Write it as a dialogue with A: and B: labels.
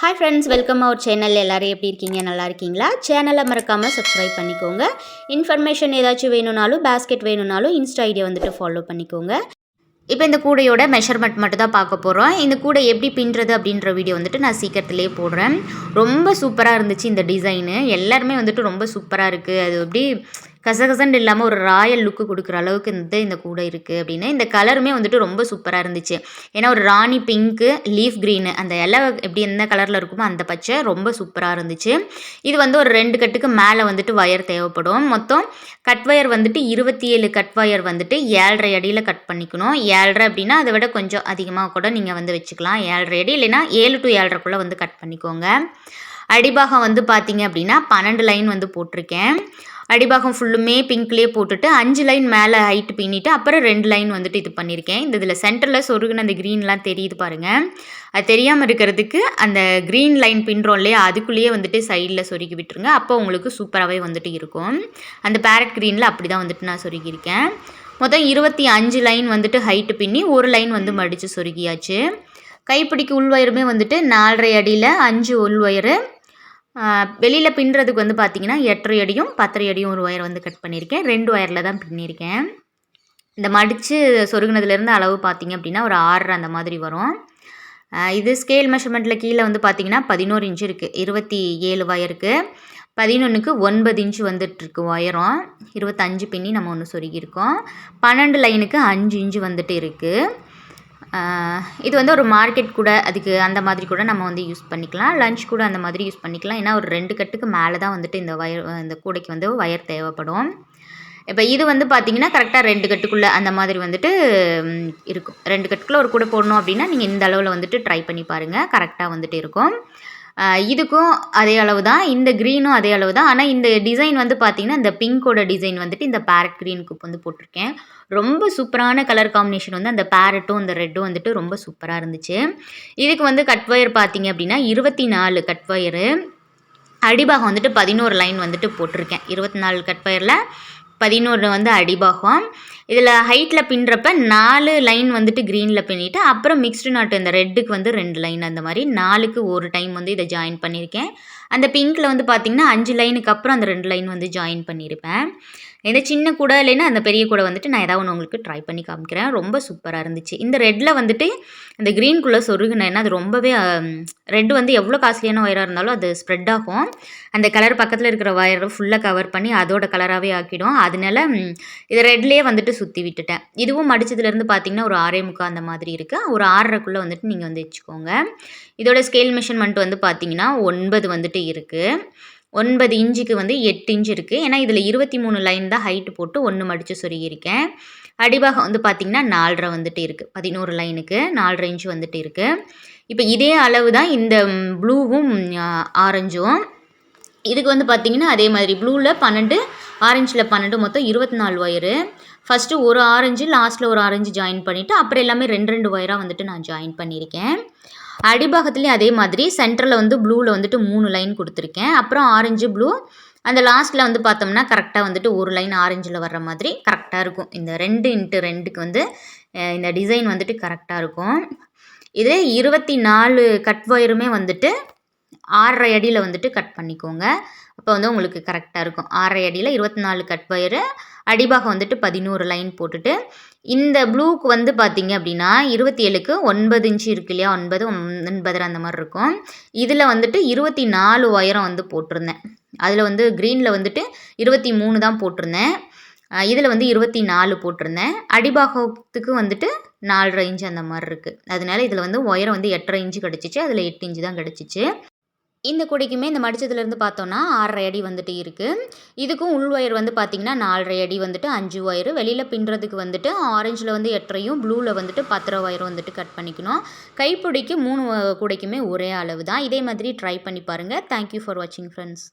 A: hi friends welcome our channel எல்லோரும் எப்படி இருக்கீங்க நல்லா இருக்கீங்களா சேனலை மறக்காமல் சப்ஸ்கிரைப் பண்ணிக்கோங்க இன்ஃபர்மேஷன் ஏதாச்சும் வேணும்னாலும் பேஸ்கெட் வேணும்னாலும் இன்ஸ்டா ஐடியா வந்துட்டு ஃபாலோ பண்ணிக்கோங்க இப்போ இந்த கூடையோட மெஷர்மெண்ட் மட்டும் தான் பார்க்க போகிறோம் இந்த கூடை எப்படி பின்னுறது அப்படின்ற வீடியோ வந்துட்டு நான் சீக்கிரத்துலேயே போடுறேன் ரொம்ப சூப்பராக இருந்துச்சு இந்த டிசைனு எல்லாருமே வந்துட்டு ரொம்ப சூப்பராக இருக்குது அது எப்படி கசகசன்னு இல்லாமல் ஒரு ராயல் லுக்கு கொடுக்குற அளவுக்கு இந்த இந்த கூடை இருக்குது அப்படின்னு இந்த கலருமே வந்துட்டு ரொம்ப சூப்பராக இருந்துச்சு ஏன்னா ஒரு ராணி பிங்க்கு லீஃப் க்ரீனு அந்த இலை எப்படி எந்த கலரில் இருக்குமோ அந்த பச்சை ரொம்ப சூப்பராக இருந்துச்சு இது வந்து ஒரு ரெண்டு கட்டுக்கு மேலே வந்துட்டு ஒயர் தேவைப்படும் மொத்தம் கட் ஒயர் வந்துட்டு இருபத்தி ஏழு கட் ஒயர் வந்துட்டு ஏழரை அடியில் கட் பண்ணிக்கணும் ஏழரை அப்படின்னா அதை விட கொஞ்சம் அதிகமாக கூட நீங்கள் வந்து வச்சுக்கலாம் ஏழரை அடி இல்லைன்னா ஏழு டு ஏழரைக்குள்ளே வந்து கட் பண்ணிக்கோங்க அடிபாகம் வந்து பார்த்தீங்க அப்படின்னா பன்னெண்டு லைன் வந்து போட்டிருக்கேன் அடிபாகம் ஃபுல்லுமே பிங்க்லேயே போட்டுட்டு அஞ்சு லைன் மேலே ஹைட்டு பின்னிட்டு அப்புறம் ரெண்டு லைன் வந்துட்டு இது பண்ணியிருக்கேன் இந்த இதில் சென்டரில் சொருகுன அந்த க்ரீன்லாம் தெரியுது பாருங்கள் அது தெரியாமல் இருக்கிறதுக்கு அந்த க்ரீன் லைன் பின்னுறோம் இல்லையா அதுக்குள்ளேயே வந்துட்டு சைடில் சொருகி விட்டுருங்க அப்போ உங்களுக்கு சூப்பராகவே வந்துட்டு இருக்கும் அந்த பேரட் க்ரீனில் அப்படி தான் வந்துட்டு நான் சொருகியிருக்கேன் மொத்தம் இருபத்தி அஞ்சு லைன் வந்துட்டு ஹைட்டு பின்னி ஒரு லைன் வந்து மடித்து சொருகியாச்சு கைப்பிடிக்கு உள்வயருமே வந்துட்டு நாலரை அடியில் அஞ்சு உள்வயர் வெளியில் பின்னுறதுக்கு வந்து பார்த்திங்கன்னா எட்டரை அடியும் பத்தரை அடியும் ஒரு ஒயர் வந்து கட் பண்ணியிருக்கேன் ரெண்டு ஒயரில் தான் பின்னியிருக்கேன் இந்த மடித்து சொருகினதுலேருந்து அளவு பார்த்திங்க அப்படின்னா ஒரு ஆறு அந்த மாதிரி வரும் இது ஸ்கேல் மெஷர்மெண்ட்டில் கீழே வந்து பார்த்திங்கன்னா பதினோரு இன்ச்சு இருக்குது இருபத்தி ஏழு ஒயருக்கு பதினொன்றுக்கு ஒன்பது இன்ச்சு வந்துட்டுருக்கு ஒயரும் இருபத்தஞ்சு பின்னி நம்ம ஒன்று சொருகியிருக்கோம் பன்னெண்டு லைனுக்கு அஞ்சு இன்ச்சு வந்துட்டு இருக்குது இது வந்து ஒரு மார்க்கெட் கூட அதுக்கு அந்த மாதிரி கூட நம்ம வந்து யூஸ் பண்ணிக்கலாம் லஞ்ச் கூட அந்த மாதிரி யூஸ் பண்ணிக்கலாம் ஏன்னா ஒரு ரெண்டு கட்டுக்கு மேலே தான் வந்துட்டு இந்த ஒயர் இந்த கூடைக்கு வந்து ஒயர் தேவைப்படும் இப்போ இது வந்து பார்த்தீங்கன்னா கரெக்டாக ரெண்டு கட்டுக்குள்ளே அந்த மாதிரி வந்துட்டு இருக்கும் ரெண்டு கட்டுக்குள்ளே ஒரு கூடை போடணும் அப்படின்னா நீங்கள் இந்த அளவில் வந்துட்டு ட்ரை பண்ணி பாருங்கள் கரெக்டாக வந்துட்டு இருக்கும் இதுக்கும் அதே அளவு தான் இந்த க்ரீனும் அதே அளவு தான் ஆனால் இந்த டிசைன் வந்து பார்த்திங்கன்னா இந்த பிங்க்கோட டிசைன் வந்துட்டு இந்த பேரட் க்ரீனுக்கு வந்து போட்டிருக்கேன் ரொம்ப சூப்பரான கலர் காம்பினேஷன் வந்து அந்த பேரட்டும் அந்த ரெட்டும் வந்துட்டு ரொம்ப சூப்பராக இருந்துச்சு இதுக்கு வந்து கட் ஒயர் பார்த்தீங்க அப்படின்னா இருபத்தி நாலு கட் ஒயரு அடிபாகம் வந்துட்டு பதினோரு லைன் வந்துட்டு போட்டிருக்கேன் இருபத்தி நாலு கட் ஒயரில் பதினோரு வந்து அடிபாகம் இதில் ஹைட்டில் பின்னுறப்ப நாலு லைன் வந்துட்டு க்ரீனில் பின்னிட்டு அப்புறம் மிக்ஸ்டு நாட்டு இந்த ரெட்டுக்கு வந்து ரெண்டு லைன் அந்த மாதிரி நாலுக்கு ஒரு டைம் வந்து இதை ஜாயின் பண்ணியிருக்கேன் அந்த பிங்க்கில் வந்து பார்த்திங்கன்னா அஞ்சு லைனுக்கு அப்புறம் அந்த ரெண்டு லைன் வந்து ஜாயின் பண்ணியிருப்பேன் இந்த சின்ன கூட இல்லைன்னா அந்த பெரிய கூட வந்துட்டு நான் ஏதாவது ஒன்று உங்களுக்கு ட்ரை பண்ணி காமிக்கிறேன் ரொம்ப சூப்பராக இருந்துச்சு இந்த ரெட்டில் வந்துட்டு இந்த க்ரீன்குள்ளே சொருகுனேன்னா அது ரொம்பவே ரெட் வந்து எவ்வளோ காஸ்ட்லியான ஒயராக இருந்தாலும் அது ஸ்ப்ரெட் ஆகும் அந்த கலர் பக்கத்தில் இருக்கிற ஒயரை ஃபுல்லாக கவர் பண்ணி அதோட கலராகவே ஆக்கிடும் அதனால இதை ரெட்லேயே வந்துட்டு சுற்றி விட்டுட்டேன் இதுவும் மடிச்சதுலேருந்து பார்த்திங்கன்னா ஒரு ஆறே முக்கால் அந்த மாதிரி இருக்குது ஒரு ஆறரைக்குள்ளே வந்துட்டு நீங்கள் வந்து வச்சுக்கோங்க இதோட ஸ்கேல் மெஷர்மெண்ட் வந்து பார்த்திங்கன்னா ஒன்பது வந்துட்டு பத்து இருக்குது ஒன்பது இன்ச்சுக்கு வந்து எட்டு இன்ச்சு இருக்குது ஏன்னா இதில் இருபத்தி மூணு லைன் தான் ஹைட்டு போட்டு ஒன்று மடித்து சொருகியிருக்கேன் அடிபாகம் வந்து பார்த்திங்கன்னா நாலரை வந்துட்டு இருக்குது பதினோரு லைனுக்கு நாலரை இன்ச்சு வந்துட்டு இருக்குது இப்போ இதே அளவு தான் இந்த ப்ளூவும் ஆரஞ்சும் இதுக்கு வந்து பார்த்திங்கன்னா அதே மாதிரி ப்ளூவில் பன்னெண்டு ஆரஞ்சில் பன்னெண்டு மொத்தம் இருபத்தி நாலு ஒயரு ஃபஸ்ட்டு ஒரு ஆரஞ்சு லாஸ்ட்டில் ஒரு ஆரஞ்சு ஜாயின் பண்ணிவிட்டு அப்புறம் எல்லாமே ரெண்டு ரெண்டு ஒயராக வந்துட்டு நான் ஜாயின் பண்ணியிருக்கேன் அடிபாகத்துலேயும் அதே மாதிரி சென்டரில் வந்து ப்ளூவில் வந்துட்டு மூணு லைன் கொடுத்துருக்கேன் அப்புறம் ஆரஞ்சு ப்ளூ அந்த லாஸ்ட்டில் வந்து பார்த்தோம்னா கரெக்டாக வந்துட்டு ஒரு லைன் ஆரஞ்சில் வர்ற மாதிரி கரெக்டாக இருக்கும் இந்த ரெண்டு இன்ட்டு ரெண்டுக்கு வந்து இந்த டிசைன் வந்துட்டு கரெக்டாக இருக்கும் இது இருபத்தி நாலு கட் ஒயருமே வந்துட்டு ஆறரை அடியில் வந்துட்டு கட் பண்ணிக்கோங்க அப்போ வந்து உங்களுக்கு கரெக்டாக இருக்கும் ஆறரை அடியில் இருபத்தி நாலு கட் வயரு அடிபாகம் வந்துட்டு பதினோரு லைன் போட்டுட்டு இந்த ப்ளூக்கு வந்து பார்த்திங்க அப்படின்னா இருபத்தி ஏழுக்கு ஒன்பது இன்ச்சு இருக்கு இல்லையா ஒன்பது ஒன்பது அந்த மாதிரி இருக்கும் இதில் வந்துட்டு இருபத்தி நாலு ஒயரம் வந்து போட்டிருந்தேன் அதில் வந்து க்ரீனில் வந்துட்டு இருபத்தி மூணு தான் போட்டிருந்தேன் இதில் வந்து இருபத்தி நாலு போட்டிருந்தேன் அடிபாகத்துக்கு வந்துட்டு நாலரை இன்ச்சு அந்த மாதிரி இருக்குது அதனால இதில் வந்து ஒயரம் வந்து எட்டரை இன்ச்சு கிடச்சிச்சு அதில் எட்டு இன்ச்சு தான் கிடச்சிச்சு இந்த கொடிக்குமே இந்த மடிச்சதுலேருந்து பார்த்தோன்னா ஆறரை அடி வந்துட்டு இருக்குது இதுக்கும் உள் ஒயர் வந்து பார்த்திங்கன்னா நாலரை அடி வந்துட்டு அஞ்சு ஒயர் வெளியில் பின்னுறதுக்கு வந்துட்டு ஆரஞ்சில் வந்து எட்டரையும் ப்ளூவில் வந்துட்டு பத்தரை ஒயர் வந்துட்டு கட் பண்ணிக்கணும் கைப்பிடிக்கு மூணு குடைக்குமே ஒரே அளவு தான் இதே மாதிரி ட்ரை பண்ணி பாருங்கள் தேங்க்யூ ஃபார் வாட்சிங் ஃப்ரெண்ட்ஸ்